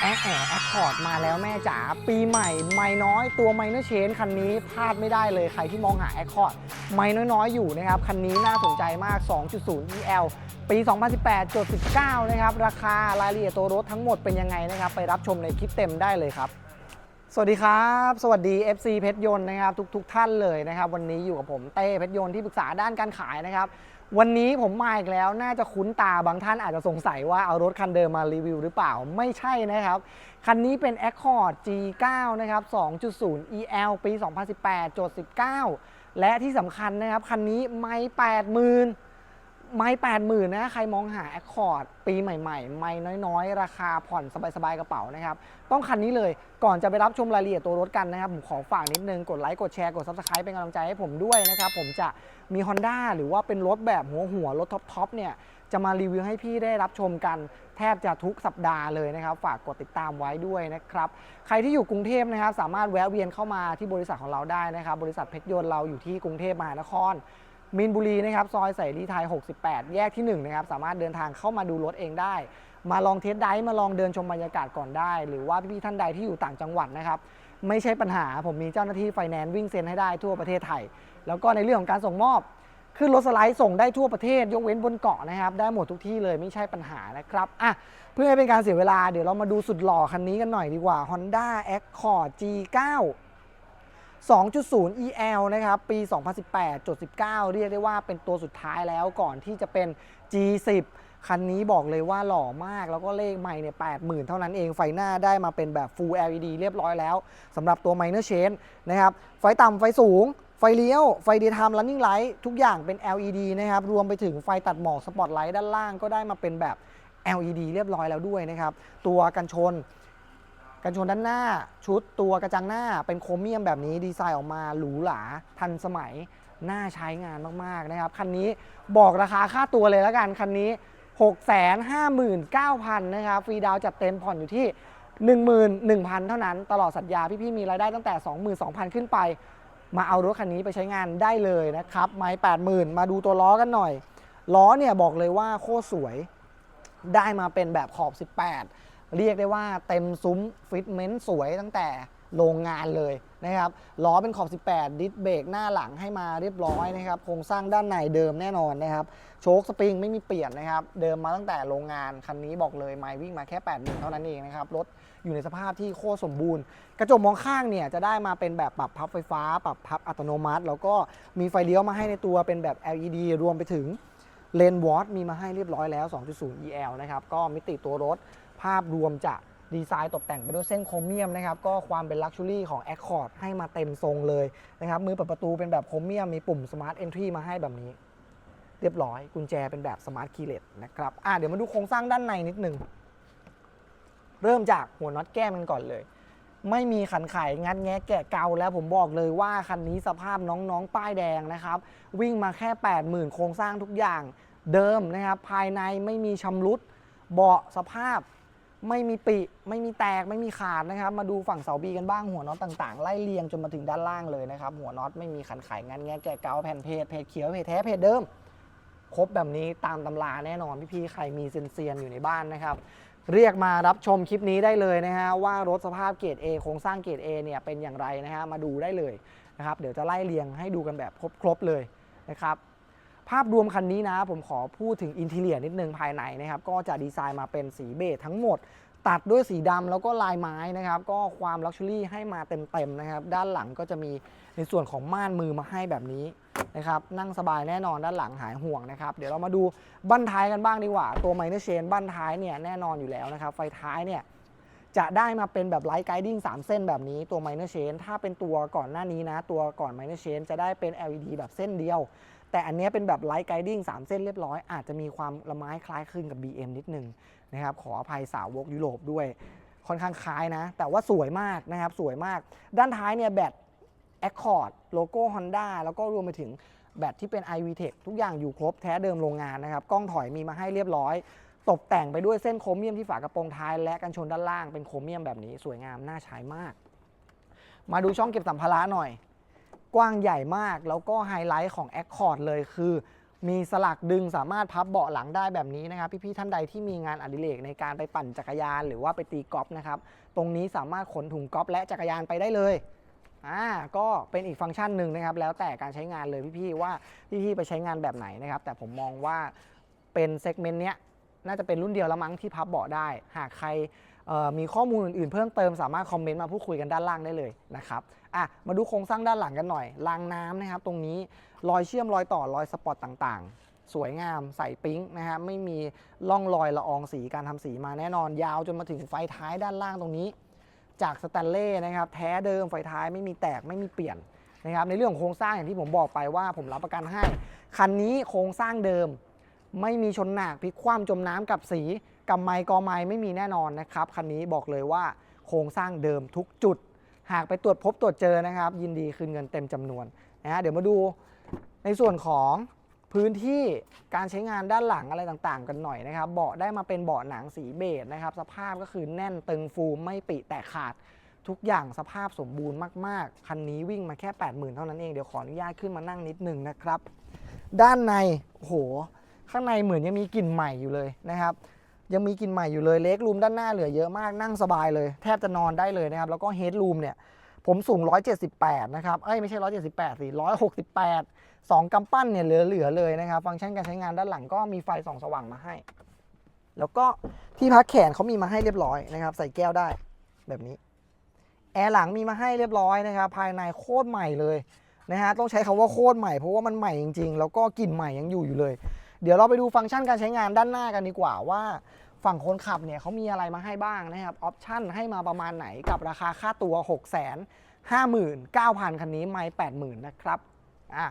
แอแอแอคคอร์ดมาแล้วแม่จ๋าปีใหม่ ไม่น้อยตัวไมเนอร์เชนคันนี้พลาดไม่ได้เลยใครที่มองหาแอคคอร์ดไม่น้อยๆ อยู่นะครับ คันนี้น่าสนใจมาก 2.0 EL ปี 2018จด19 นะครับ ราคารายละเอียดตัวรถทั้งหมดเป็นยังไงนะครับ ไปรับชมในคลิปเต็มได้เลยครับ สวัสดีครับ สวัสดี FC เพชรยนต์นะครับ ทุกๆทท่านเลยนะครับ วันนี้อยู่กับผมเต้เพชรยนต์ที่ปรึกษาด้านการขายนะครับ วันนี้ผมมาอีกแล้วน่าจะคุ้นตาบางท่านอาจจะสงสัยว่าเอารถคันเดิมมารีวิวหรือเปล่าไม่ใช่นะครับ คันนี้เป็น Accord G9 นะครับ 2.0 EL ปี 2018 โจทย์ 19 และที่สำคัญนะครับ คันนี้ไม่ 80,000 ไม่80,000นะ ใครมองหา Accord ปีใหม่ๆ ไม่น้อยๆ ราคาผ่อนสบายๆ กระเป๋านะครับ ต้องคันนี้เลยก่อนจะไปรับชมรายละเอียดตัวรถกันนะครับ ผมขอฝากนิดนึง กดไลค์กดแชร์กด Subscribe เป็นกำลังใจให้ผมด้วยนะครับ ผมจะมี Honda หรือว่าเป็นรถแบบหัวหัวรถท็อปๆเนี่ยจะมารีวิวให้พี่ได้รับชมกันแทบจะทุกสัปดาห์เลยนะครับ ฝากกดติดตามไว้ด้วยนะครับ ใครที่อยู่กรุงเทพนะครับ สามารถแวะเวียนเข้ามาที่บริษัทของเราได้นะครับ บริษัทเพชรยนต์เราอยู่ที่กรุงเทพมหานคร มีนบุรีนะครับซอยใส่รีไทย 68 แยกที่1นะครับสามารถเดินทางเข้ามาดูรถเองได้ มาลองเทสไดรฟ์มาลองเดินชมบรรยากาศก่อนได้ หรือว่าพี่ๆท่านใดที่อยู่ต่างจังหวัดนะครับไม่ใช่ปัญหาผมมีเจ้าหน้าที่ไฟแนนซ์วิ่งเซ็นให้ได้ทั่วประเทศไทย แล้วก็ในเรื่องของการส่งมอบขึ้นรถสไลด์ส่งได้ทั่วประเทศ ยกเว้นบนเกาะนะครับ ได้หมดทุกที่เลยไม่ใช่ปัญหานะครับอะเพื่อให้เป็นการเสียเวลาเดี๋ยวเรามาดูสุดหล่อคันนี้กันหน่อยดีกว่า Honda Accord G9 2.0 EL นะครับ ปี 2018จด19 เรียกได้ว่าเป็นตัวสุดท้ายแล้วก่อนที่จะเป็น G10 คันนี้บอกเลยว่าหล่อมากแล้วก็เลขใหม่เนี่ย80,000 เท่านั้นเองไฟหน้าได้มาเป็นแบบ Full LED เรียบร้อยแล้วสำหรับตัว Minor Change นะครับ ไฟต่ำไฟสูง ไฟเลี้ยว ไฟ Daytime Running Light ทุกอย่างเป็น LED นะครับ รวมไปถึงไฟตัดหมอกสปอตไลท์ด้านล่างก็ได้มาเป็นแบบ LED เรียบร้อยแล้วด้วยนะครับ ตัวกันชน กันชนด้านหน้า ชุดตัวกระจังหน้าเป็นโครเมียมแบบนี้ดีไซน์ออกมาหรูหราทันสมัยน่าใช้งานมากๆนะครับ คันนี้บอกราคาค่าตัวเลยแล้วกัน คันนี้ 659,000นะครับฟรีดาวน์จัดเต็มผ่อนอยู่ที่ 11,000 เท่านั้น ตลอดสัญญาพี่ๆมีรายได้ตั้งแต่ 22,000 ขึ้นไป มาเอารถคันนี้ไปใช้งานได้เลยนะครับไม้80,000 มาดูตัวล้อกันหน่อย ล้อเนี่ยบอกเลยว่าโคตรสวยได้มาเป็นแบบขอบ 18 เรียกได้ว่าเต็มซุ้มฟิตเมนต์สวยตั้งแต่โรงงานเลยนะครับล้อเป็นขอบ 18 ดิสเบรกหน้าหลังให้มาเรียบร้อยนะครับโครงสร้างด้านในเดิมแน่นอนนะครับโชคสปริงไม่มีเปลี่ยนนะครับ เดิมมาตั้งแต่โรงงานคันนี้บอกเลยไม่วิ่งมาแค่8 0,000เท่านั้นเองนะครับรถอยู่ในสภาพที่โคตรสมบูรณ์ กระจกมองข้างเนี่ยจะได้มาเป็นแบบปรับพับไฟฟ้า ปรับพับอัตโนมัติ แล้วก็มีไฟเลี้ยวมาให้ในตัวเป็นแบบ LED รวมไปถึงเลนวอตมีมาให้เรียบร้อยแล้ว 2.0 EL นะครับก็มิติตัวรถ ภาพรวมจะดีไซน์ตกแต่งไปด้วยเส้นโครเมียมนะครับ ก็ความเป็นลักชัวรี่ของ Accord ให้มาเต็มทรงเลยนะครับ มือเปิดประตูเป็นแบบโครเมียม มีปุ่ม Smart Entry มาให้แบบนี้ เรียบร้อย กุญแจเป็นแบบ Smart Keyless นะครับ อะเดี๋ยวมาดูโครงสร้างด้านในนิดนึง เริ่มจากหัวน็อตแก้มกันก่อนเลย ไม่มีขันไขงัดแงะแกะเกาแล้วผมบอกเลยว่าคันนี้สภาพน้องๆ ป้ายแดงนะครับ วิ่งมาแค่ 80,000 โครงสร้างทุกอย่างเดิมนะครับ ภายในไม่มีชำรุด เบาะสภาพ ไม่มีปิ ไม่มีแตกไม่มีขาดนะครับ มาดูฝั่งเสาบีกันบ้างหัวน็อตต่างๆ ไล่เรียงจนมาถึงด้านล่างเลยนะครับ หัวน็อตไม่มีขันไขงันแงะแกะเกาแผ่นเพจเพจเขียวเพจแท้เพจเดิม ครบแบบนี้ตามตำราแน่นอนพี่ๆใครมีเซียนๆอยู่ในบ้านนะครับ เรียกมารับชมคลิปนี้ได้เลยนะฮะว่ารถสภาพเกรด A โครงสร้างเกรด A เนี่ยเป็นอย่างไรนะฮะมาดูได้เลยนะครับเดี๋ยวจะไล่เรียงให้ดูกันแบบครบๆเลยนะครับ ภาพรวมคันนี้นะผมขอพูดถึงอินทีเลียนิดนึงภายในนะครับก็จะดีไซน์มาเป็นสีเบจทั้งหมด ตัดด้วยสีดำแล้วก็ลายไม้นะครับก็ความลักชัวรี่ให้มาเต็มๆนะครับด้านหลังก็จะมีในส่วนของม่านมือมาให้แบบนี้นะครับนั่งสบายแน่นอนด้านหลังหายห่วงนะครับเดี๋ยวเรามาดูบั้นท้ายกันบ้างดีกว่า ตัวไมเนอร์เชนบั้นท้ายเนี่ยแน่นอนอยู่แล้วนะครับไฟท้ายเนี่ยจะได้มาเป็นแบบไลท์ไกดิ้ง3เส้นแบบนี้ตัว Minor Chain ถ้าเป็นตัวก่อนหน้านี้นะ ตัวก่อน Minor Chain จะได้เป็น LED แบบเส้นเดียว แต่อันนี้เป็นแบบไลท์ไกดิ้ง3เส้นเรียบร้อย อาจจะมีความละไม้คล้ายคลึงกับ BM นิดนึงนะครับขออภัยสาวกยุโรปด้วย ค่อนข้างคล้ายนะ แต่ว่าสวยมากนะครับสวยมาก ด้านท้ายเนี่ยแบต Accord โลโก้ Honda แล้วก็รวมไปถึงแบตที่เป็น iVTEC ทุกอย่างอยู่ครบแท้เดิมโรงงานนะครับ กล้องถอยมีมาให้เรียบร้อย ตกแต่งไปด้วยเส้นโครเมียมที่ฝากระโปรงท้าย และกันชนด้านล่างเป็นโครเมียมแบบนี้สวยงามน่าใช้มาก มาดูช่องเก็บสัมภาระหน่อย กว้างใหญ่มาก แล้วก็ไฮไลท์ของ Accord เลยคือ มีสลักดึงสามารถพับเบาะหลังได้แบบนี้นะครับ พี่ๆท่านใดที่มีงานอดิเรกในการไปปั่นจักรยาน หรือว่าไปตีกอล์ฟนะครับ ตรงนี้สามารถขนถุงกอล์ฟและจักรยานไปได้เลยอ่าก็เป็นอีกฟังก์ชันหนึ่งนะครับ แล้วแต่การใช้งานเลยพี่ๆว่าพี่ๆไปใช้งานแบบไหนนะครับ แต่ผมมองว่าเป็นเซกเมนต์เนี้ยน่าจะเป็นรุ่นเดียวแล้วมั้งที่พับเบาะได้ หากใครมีข้อมูลอื่นๆ เพิ่มเติมสามารถคอมเมนต์มาพูดคุยกันด้านล่างได้เลยนะครับ อะมาดูโครงสร้างด้านหลังกันหน่อยรางน้ำนะครับ ตรงนี้รอยเชื่อมรอยต่อรอยสปอตต่างๆ สวยงามใส่ปิ๊งนะฮะไม่มีร่องรอยละอองสีการทำสีมาแน่นอน ยาวจนมาถึงไฟท้ายด้านล่างตรงนี้ จากสแตนเล่นะครับ แท้เดิมไฟท้ายไม่มีแตกไม่มีเปลี่ยนนะครับ ในเรื่องโครงสร้างอย่างที่ผมบอกไปว่า ผมรับประกันให้คันนี้โครงสร้างเดิม ไม่มีชนหนักพลิกคว่ำจมน้ำกับสีกับไม้กอไม้ไม่มีแน่นอนนะครับคันนี้บอกเลยว่าโครงสร้างเดิมทุกจุด หากไปตรวจพบตรวจเจอนะครับ ยินดีคืนเงินเต็มจำนวนนะฮะเดี๋ยวมาดูในส่วนของพื้นที่การใช้งานด้านหลังอะไรต่างๆ กันหน่อยนะครับ เบาะได้มาเป็นเบาะหนังสีเบจนะครับ สภาพก็คือแน่นตึงฟูไม่ปิแตกขาดทุกอย่างสภาพสมบูรณ์มากๆ คันนี้วิ่งมาแค่ 80,000 เท่านั้นเอง เดี๋ยวขออนุญาตขึ้นมานั่งนิดหนึ่งนะครับ ด้านในโห ข้างในเหมือนยังมีกลิ่นใหม่อยู่เลยนะครับ ยังมีกลิ่นใหม่อยู่เลย เล็กรูมด้านหน้าเหลือเยอะมากนั่งสบายเลย แทบจะนอนได้เลยนะครับ แล้วก็เฮดรูมเนี่ย ผมสูง 178 นะครับ เอ้ย ไม่ใช่ 178สิ168 2กำปั้นเนี่ยเหลือๆเลยนะครับ ฟังก์ชันการใช้งานด้านหลังก็มีไฟส่องสว่างมาให้ แล้วก็ที่พักแขนเขามีมาให้เรียบร้อยนะครับ ใส่แก้วได้แบบนี้ แอร์หลังมีมาให้เรียบร้อยนะครับ ภายในโคตรใหม่เลยนะฮะ ต้องใช้คำว่าโคตรใหม่เพราะว่ามันใหม่จริงๆ แล้วก็กลิ่นใหม่ยังอยู่อยู่เลย เดี๋ยวเราไปดูฟังก์ชันการใช้งานด้านหน้ากันดีกว่าว่า ฝั่งคนขับเนี่ยเขามีอะไรมาให้บ้างนะครับออปชั่นให้มาประมาณไหนกับราคาค่าตัว 6 5 9 0 0 0 คันนี้ไม่ 80,000 นะครับอะ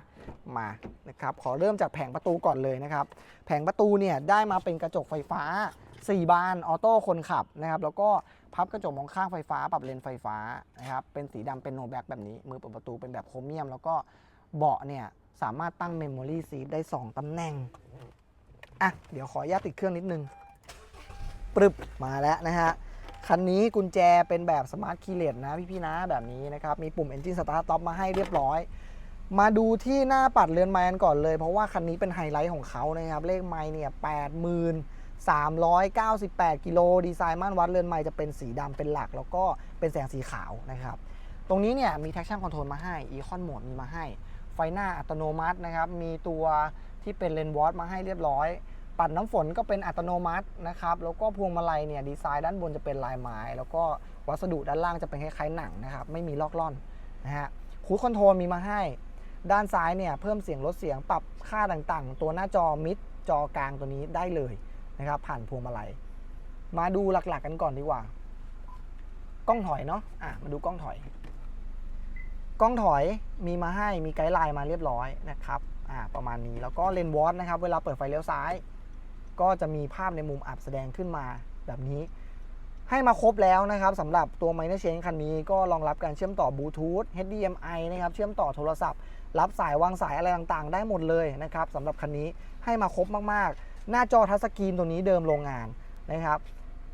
มานะครับขอเริ่มจากแผงประตูก่อนเลยนะครับ แผงประตูเนี่ยได้มาเป็นกระจกไฟฟ้า 4 บานออโต้คนขับนะครับแล้วก็พับกระจกมองข้างไฟฟ้าปรับเลนไฟฟ้านะครับเป็นสีดำเป็นโนแบ็กแบบนี้ มือเปิดประตูเป็นแบบโครเมียม แล้วก็เบาะเนี่ย สามารถตั้งเมมโมรี่ซีทได้ 2ตำแหน่ง อะ เดี๋ยวขออนุญาตติดเครื่องนิดนึงปรึบมาแล้วนะฮะ คันนี้กุญแจเป็นแบบสมาร์ทคีย์เลสนะพี่ๆนะแบบนี้นะครับ มีปุ่ม Engine Start Stop มาให้เรียบร้อย มาดูที่หน้าปัดเรือนไม้กันก่อนเลย เพราะว่าคันนี้เป็นไฮไลท์ของเขานะครับ เลขไม้เนี่ย8398 กิโล ดีไซน์ม่านวัดเรือนไม้จะเป็นสีดำเป็นหลัก แล้วก็เป็นแสงสีขาวนะครับ ตรงนี้เนี่ยมี traction control มาให้ Econ Mode มีมาให้ ไฟหน้าอัตโนมัตินะครับ มีตัวที่เป็นเลนวอตมาให้เรียบร้อย ปัดน้ำฝนก็เป็นอัตโนมัตินะครับ แล้วก็พวงมาลัยเนี่ยดีไซน์ด้านบนจะเป็นลายไม้ แล้วก็วัสดุด้านล่างจะเป็นคล้ายๆหนังนะครับ ไม่มีลอกล่อนนะฮะคูดคอนโทรลมีมาให้ ด้านซ้ายเนี่ยเพิ่มเสียงลดเสียงปรับค่าต่างๆ ตัวหน้าจอมิดจอกลางตัวนี้ได้เลยนะครับผ่านพวงมาลัย มาดูหลักๆกันก่อนดีกว่า กล้องถอยเนาะอะมาดูกล้องถอย กล้องถอยมีมาให้มีไกด์ไลน์มาเรียบร้อยนะครับอ่าประมาณนี้แล้วก็เลนวอตนะครับ เวลาเปิดไฟเลี้ยวซ้าย ก็จะมีภาพในมุมอับแสดงขึ้นมาแบบนี้ ให้มาครบแล้วนะครับสำหรับตัว Minor Change คันนี้ก็รองรับการเชื่อมต่อบลูทูธ HDMI นะครับเชื่อมต่อโทรศัพท์ รับสายวางสายอะไรต่างๆ ได้หมดเลยนะครับสำหรับคันนี้ให้มาครบมากๆ หน้าจอทัชสกรีนตัวนี้เดิมโรงงานนะครับ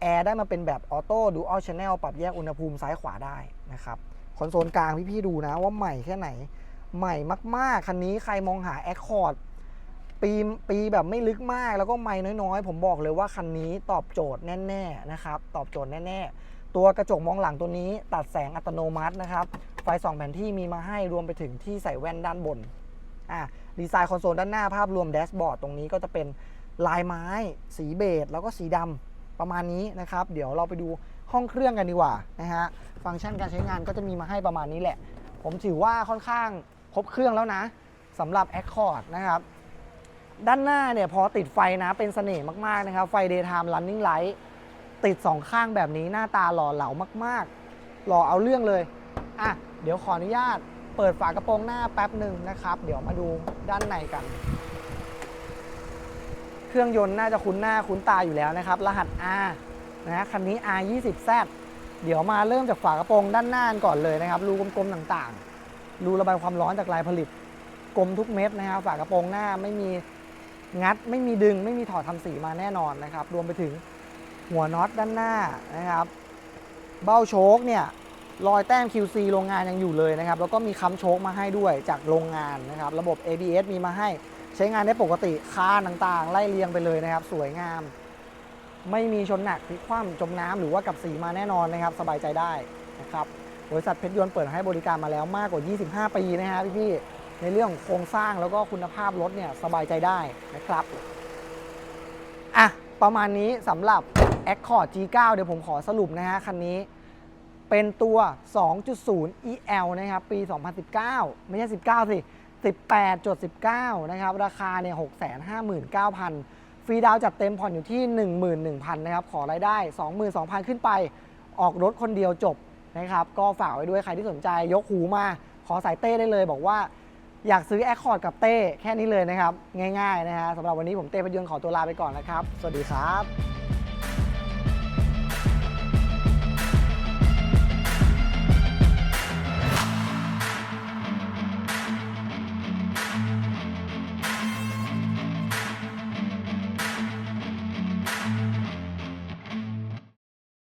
แอร์ได้มาเป็นแบบออโต้ดูอัลชแนลปรับแยกอุณหภูมิซ้ายขวาได้นะครับ คอนโซลกลางพี่ๆดูนะว่าใหม่แค่ไหน ใหม่มากๆ คันนี้ใครมองหา Accord ปีปีแบบไม่ลึกมากแล้วก็ไม่น้อยๆ ผมบอกเลยว่าคันนี้ตอบโจทย์แน่ๆนะครับ ตอบโจทย์แน่ๆ ตัวกระจกมองหลังตัวนี้ตัดแสงอัตโนมัตินะครับ ไฟส่องแผนที่มีมาให้รวมไปถึงที่ใส่แว่นด้านบนอะดีไซน์คอนโซลด้านหน้าภาพรวมแดชบอร์ดตรงนี้ก็จะเป็นลายไม้ สีเบจแล้วก็สีดำประมาณนี้นะครับ เดี๋ยวเราไปดู ห้องเครื่องกันดีกว่านะฮะฟังก์ชันการใช้งานก็จะมีมาให้ประมาณนี้แหละ ผมถือว่าค่อนข้างครบเครื่องแล้วนะสำหรับ Accord นะครับ ด้านหน้าเนี่ยพอติดไฟนะเป็นเสน่ห์มาก ๆ นะครับ ไฟ Daytime Running Light ติดสองข้างแบบนี้หน้าตาหล่อเหลามาก ๆ หล่อเอาเรื่องเลย อะ เดี๋ยวขออนุญาตเปิดฝากระโปรงหน้าแป๊บหนึ่งนะครับ เดี๋ยวมาดูด้านในกัน เครื่องยนต์น่าจะคุ้นหน้าคุ้นตาอยู่แล้วนะครับ รหัส R นะคันนี้ R20Z เดี๋ยวมาเริ่มจากฝากระโปรงด้านหน้าก่อนเลยนะครับ รูกลมๆต่างๆ รูระบายความร้อนจากลายผลิต กลมทุกเม็ดนะครับ ฝากระโปรงหน้าไม่มีงัด ไม่มีดึง ไม่มีถอดทำสีมาแน่นอนนะครับ รวมไปถึงหัวน็อตด้านหน้านะครับ เบ้าโชคเนี่ยรอยแต้ม QC โรงงานยังอยู่เลยนะครับ แล้วก็มีค้ำโชคมาให้ด้วยจากโรงงานนะครับ ระบบ ABS มีมาให้ใช้งานได้ปกติคานต่างๆ ไล่เรียงไปเลยนะครับ สวยงาม ไม่มีชนหนักพลิกคว่ำจมน้ำหรือว่ากับสีมาแน่นอนนะครับ สบายใจได้นะครับบริษัทเพชรยนต์เปิดให้บริการมาแล้วมากกว่า 25 ปีนะฮะพี่ๆในเรื่องของโครงสร้างแล้วก็คุณภาพรถเนี่ยสบายใจได้นะครับอะประมาณนี้สำหรับ Accord G9 เดี๋ยวผมขอสรุปนะฮะคันนี้เป็นตัว 2.0 EL นะครับ ปี 2019 ไม่ใช่ 19 สิ 18.19 นะครับ ราคาเนี่ย 659,000 ฟรีดาวจัดเต็มผ่อนอยู่ที่ 11,000นะครับขอรายได้ 22,000 ขึ้นไป ออกรถคนเดียวจบนะครับก็ฝากไว้ด้วยใครที่สนใจยกหูมาขอสายเต้ได้เลย บอกว่าอยากซื้อแอคคอร์ดกับเต้แค่นี้เลยนะครับ ง่ายๆนะฮะสำหรับวันนี้ผมเต้พยนขอตัวลาไปก่อนนะครับ สวัสดีครับ